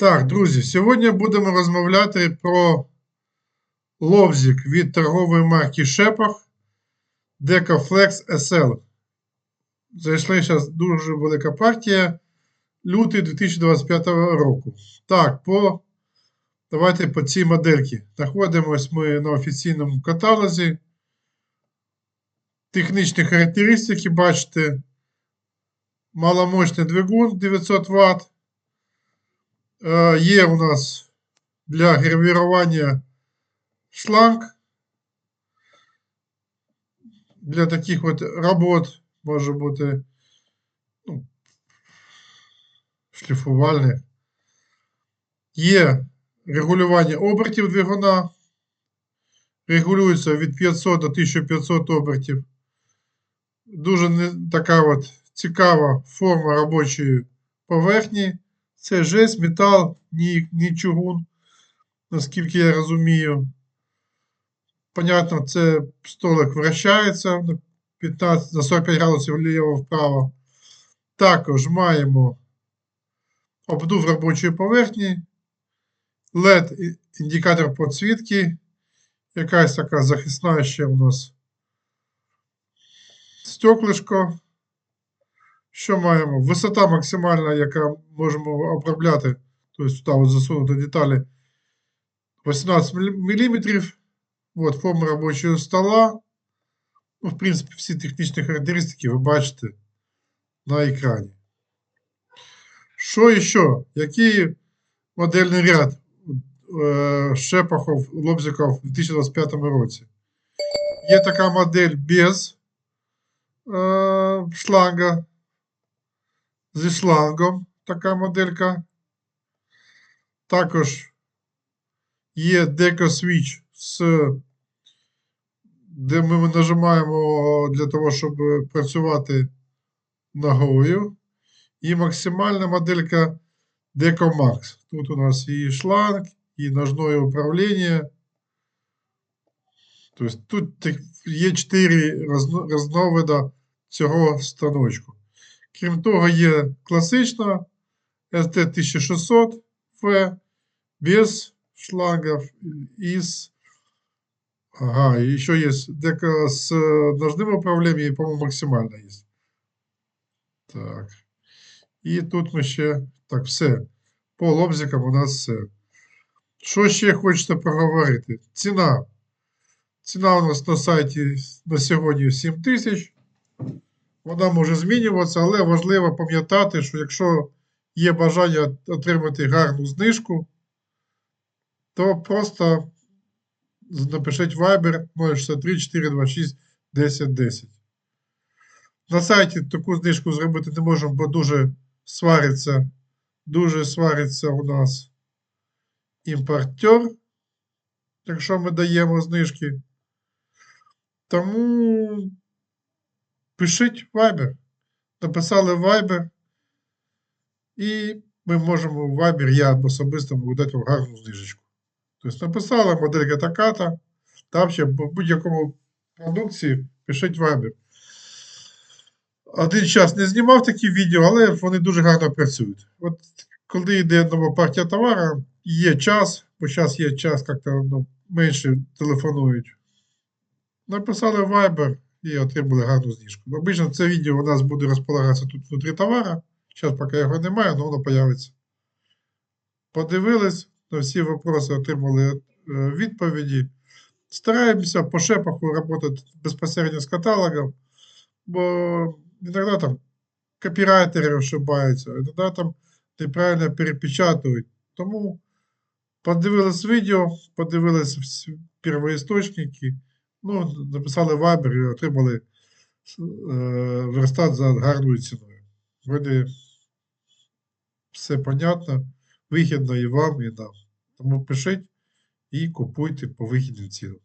Так, друзі, сьогодні будемо розмовляти про лобзик від торгової марки Шепах Decaflex SL. Зайшла зараз дуже велика партія лютий 2025 року. Так, по, давайте по цій модельці. Знаходимось ми на офіційному каталозі. Технічні характеристики, бачите, маломощний двигун 900 Вт. Е, Є у нас для гравірування шланг. Для таких от робот може бути ну, шліфувальних. Є регулювання обертів двигуна. Регулюється від 500 до 1500 обертів. Дуже така от цікава форма робочої поверхні. Це жесть, метал, ні, ні чугун, наскільки я розумію. Понятно, це столик вращається на 15, на 45 градусів вліво-вправо. Також маємо обдув робочої поверхні, LED індикатор підсвітки, якась така захисна ще у нас стеклишко. Що маємо? Висота максимальна, яка можемо обробляти, тобто сюди от засунути деталі 18 мм. От форма робочого стола. Ну, в принципі, всі технічні характеристики ви бачите на екрані. Що ще? Який модельний ряд е, шепахов, лобзиків у 2025 році? Є така модель без е, шланга зі шлангом така моделька. Також є з, де ми нажимаємо для того, щоб працювати ногою. І максимальна моделька Deco Max. Тут у нас і шланг, і ножное управління. Тобто тут є 4 різновида цього станочку. Крім того, є класична ST1600F без шлангів із. Ага, і ще є дека ножним управлінням, і, по-моєму, максимально є. Так. І тут ми ще. Так, все. По лобзикам у нас все. Що ще хочете поговорити? Ціна. Ціна у нас на сайті на сьогодні 7 тисяч. Вона може змінюватися, але важливо пам'ятати, що якщо є бажання отримати гарну знижку, то просто напишіть Viber 063 426 10 10. На сайті таку знижку зробити не можемо, бо дуже свариться, дуже свариться у нас імпортер, якщо ми даємо знижки. Тому пишіть Viber. Написали Viber, і ми можемо в Viber, я особисто можу дати вам гарну знижечку. Тобто написали моделька така-то, там ще в будь-якому продукції пишіть Viber. Один час не знімав такі відео, але вони дуже гарно працюють. От коли йде нова партія товару, є час, бо зараз є час, як-то ну, менше телефонують. Написали Viber і отримали гарну знижку. Обично це відео у нас буде розполагатися тут внутрі товара. Зараз поки його немає, але воно появиться. Подивились, на всі вопроси отримали е, відповіді. Стараємося по шепаху працювати безпосередньо з каталогом, бо іноді там копірайтери ошибаються, іноді там неправильно перепечатують. Тому подивились відео, подивились первоісточники, ну, написали вайбер і отримали е, верстат за гарною ціною. Вроді все понятно, вигідно і вам, і нам. Тому пишіть і купуйте по вигідним цінам.